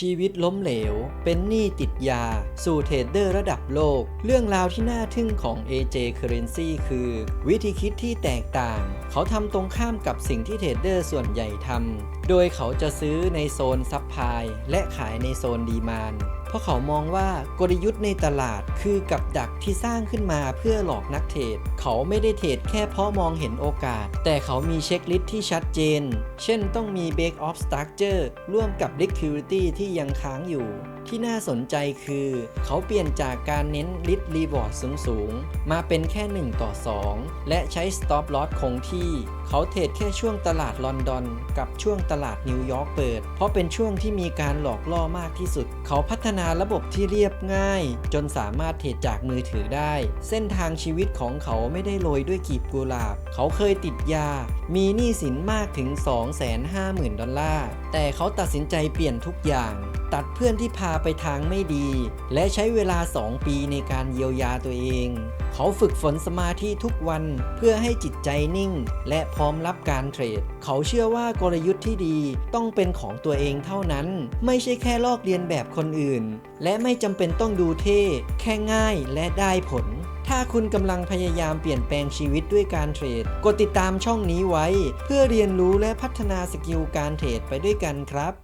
ชีวิตล้มเหลว เป็นหนี้ติดยา สู่เทรดเดอร์ระดับโลก เรื่องราวที่น่าทึ่งของ AJ Currency คือ วิธีคิดที่แตกต่าง เขาทำตรงข้ามกับสิ่งที่เทรดเดอร์ส่วนใหญ่ทำ โดยเขาจะซื้อในโซนซับพลายและขายในโซนดีมาน เพราะเขามองว่ากลยุทธ์ในตลาดคือกับดักที่สร้างขึ้นมาเพื่อหลอกนักเทรด เขาไม่ได้เทรดแค่เพราะมองเห็นโอกาส แต่เขามีเช็คลิสต์ที่ชัดเจน เช่นต้องมี Break of Structure ร่วมกับ Liquidity ที่ยังค้างอยู่ ที่น่าสนใจคือ เขาเปลี่ยนจากการเน้น Risk Reward สูงๆ มาเป็นแค่ 1 ต่อ 2 และใช้ Stop Loss คงที่ เขาเทรดแค่ช่วงตลาดลอนดอน กับช่วงตลาดนิวยอร์กเปิด เพราะเป็นช่วงที่มีการหลอกล่อมากที่สุด เขาพัฒนาระบบที่เรียบง่าย จนสามารถเทรดจากมือถือได้ เส้นทางชีวิตของเขาไม่ได้โรยด้วยกีบกุหลาบ เขาเคยติดยา มีหนี้สินมากถึง 250,000 ดอลลาร์ แต่เขาตัดสินใจเปลี่ยนทุกอย่าง ตัดเพื่อนที่พาไปทางไม่ดี และใช้เวลา 2 ปีในการเยียวยาตัวเอง เขาฝึกฝนสมาธิทุกวันเพื่อให้จิตใจนิ่ง และพร้อมรับการเทรด เขาเชื่อว่ากลยุทธ์ที่ดีต้องเป็นของตัวเองเท่านั้น ไม่ใช่แค่ลอกเลียนแบบคนอื่น และไม่จำเป็นต้องดูเท่ แค่ง่ายและได้ผลถ้าคุณกำลังพยายามเปลี่ยนแปลงชีวิตด้วยการเทรด กดติดตามช่องนี้ไว้ เพื่อเรียนรู้และพัฒนาสกิลการเทรดไปด้วยกันครับ